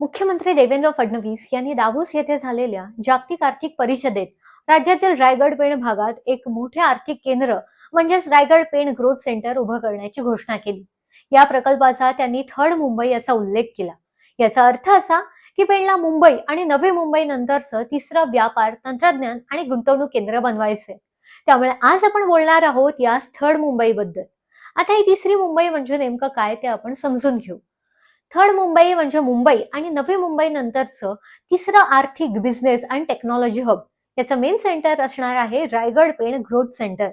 मुख्यमंत्री देवेंद्र फडणवीस यांनी दावोस येथे झालेल्या जागतिक आर्थिक परिषदेत राज्यातील रायगड पेण भागात एक मोठे आर्थिक केंद्र म्हणजेच रायगड पेण ग्रोथ सेंटर उभं करण्याची घोषणा केली. या प्रकल्पाचा त्यांनी थर्ड मुंबई याचा उल्लेख केला. याचा अर्थ असा की पेणला मुंबई आणि नवी मुंबई नंतरचं तिसरं व्यापार तंत्रज्ञान आणि गुंतवणूक केंद्र बनवायचे त्यामुळे आज आपण बोलणार आहोत या थर्ड मुंबई बद्दल आता ही तिसरी मुंबई म्हणजे नेमकं काय ते आपण समजून घेऊ. थर्ड मुंबई म्हणजे मुंबई आणि नवी मुंबई नंतरचं तिसरं आर्थिक बिझनेस आणि टेक्नॉलॉजी हब याचं मेन सेंटर असणार आहे रायगड पेण ग्रोथ सेंटर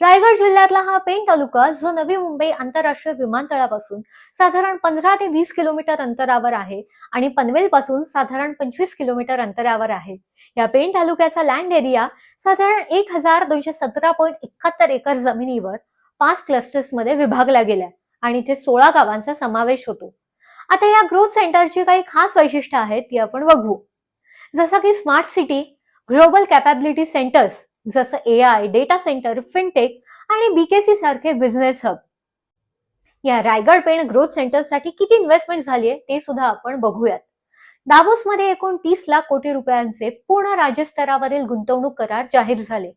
रायगड जिल्ह्यातला हा पेण तालुका जो नवी मुंबई आंतरराष्ट्रीय विमानतळापासून साधारण पंधरा ते वीस किलोमीटर अंतरावर आहे आणि पनवेल पासून साधारण पंचवीस किलोमीटर अंतरावर आहे. या पेण तालुक्याचा लँड एरिया साधारण एक हजार दोनशे सतरा पॉईंट एकाहत्तर एकर जमिनीवर पाच क्लस्टर्समध्ये विभागला गेलाय आणि इथे सोळा गावांचा समावेश होतो. आता या ग्रोथ सेंटरची काही खास वैशिष्ट्य आहेत ती आपण बघू. जसं की smart city global capability centres जसं A I data centre fintech आणि बीकेसी सारखे बिझनेस हब या रायगड पेण ग्रोथ सेंटरसाठी किती इन्व्हेस्टमेंट झाली आहे ते सुद्धा आपण बघूयात. डावोसमध्ये एकूण तीस लाख कोटी रुपयांचे पूर्ण राज्यस्तरावरील गुंतवणूक करार जाहीर झाले.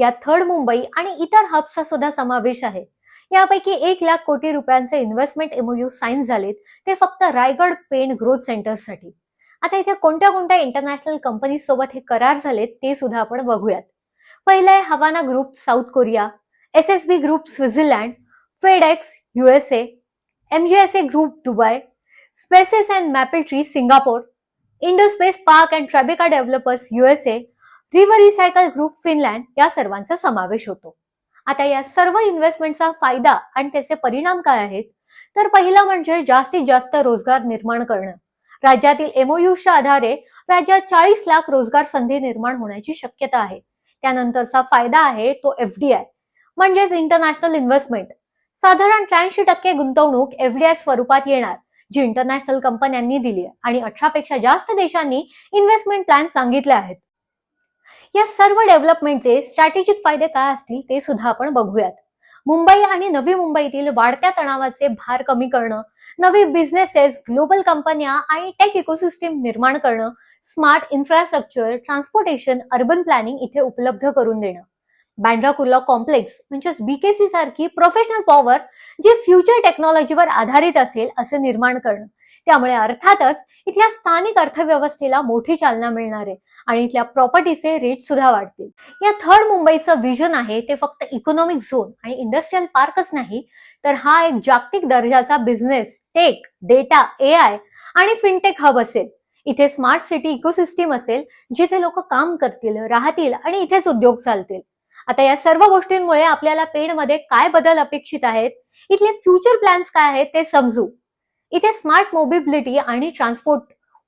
यात थर्ड मुंबई आणि इतर हब्सचा सुद्धा समावेश आहे. यापैकी एक लाख कोटी रुपयांचे इन्व्हेस्टमेंट एमओयू साईन झालेत. ते फक्त रायगड पेण ग्रोथ सेंटरसाठी आता इथे कोणत्या कोणत्या इंटरनॅशनल कंपनी सोबत हे करार झालेत ते सुद्धा आपण बघूयात. पहिलं आहे Hanwha group South Korea S S B group Switzerland FedEx USA MGSA group Dubai spaces and Mapletree Singapore IndoSpace park and Trabica developers USA River Recycle group Finland या सर्वांचा समावेश होतो. आता या सर्व इन्व्हेस्टमेंटचा फायदा आणि त्याचे परिणाम काय आहेत? तर पहिला म्हणजे जास्तीत जास्त रोजगार निर्माण करणं. राज्यातील एमओयूच्या आधारे राज्यात चाळीस लाख रोजगार संधी निर्माण होण्याची शक्यता आहे. त्यानंतरचा फायदा आहे तो एफडीआय म्हणजेच इंटरनॅशनल इन्व्हेस्टमेंट साधारण त्र्याऐंशी टक्के गुंतवणूक एफडीआय स्वरूपात येणार जी इंटरनॅशनल कंपन्यांनी दिली आणि अठरा पेक्षा जास्त देशांनी इन्व्हेस्टमेंट प्लॅन सांगितले आहेत. या सर्व डेव्हलपमेंटचे स्ट्रॅटेजिक फायदे काय असतील ते सुद्धा आपण बघूयात. मुंबई आणि नवी मुंबईतील वाढत्या तणावाचे भार कमी करणं नवी बिझनेसेस ग्लोबल कंपन्या आणि टेक इकोसिस्टीम निर्माण करणं smart infrastructure transportation urban planning इथे उपलब्ध करून देणं. बँड्रा कुर्ला कॉम्प्लेक्स म्हणजेच बीकेसी सारखी प्रोफेशनल पॉवर जी फ्युचर टेक्नॉलॉजीवर आधारित असेल असे निर्माण करणं. त्यामुळे अर्थातच इथल्या स्थानिक अर्थव्यवस्थेला मोठी चालना मिळणार आहे आणि इथल्या प्रॉपर्टीचे रेट सुद्धा वाढतील. या थर्ड मुंबईचं विजन आहे ते फक्त इकॉनॉमिक झोन आणि इंडस्ट्रीयल पार्कच नाही तर हा एक जागतिक दर्जाचा business tech data A I आणि फिनटेक हब असेल. इथे स्मार्ट सिटी इकोसिस्टीम असेल जिथे लोक काम करतील राहतील आणि इथेच उद्योग चालतील. आता या सर्व गोष्टींमुळे आपल्याला पेणमध्ये काय बदल अपेक्षित आहेत? इथले फ्युचर प्लॅन्स काय आहेत ते समजू. इथे स्मार्ट मोबिलिटी आणि transport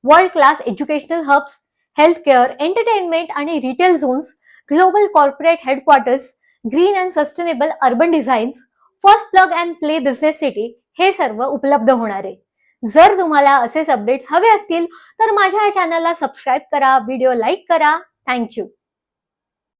world class educational hubs health care entertainment आणि retail zones global corporate headquarters green and sustainable urban designs first plug and play business city हे सर्व उपलब्ध होणार आहे. जर तुम्हाला असेच अपडेट्स हवे असतील तर माझ्या या चॅनलला सबस्क्राईब करा व्हिडिओ लाईक करा. थँक्यू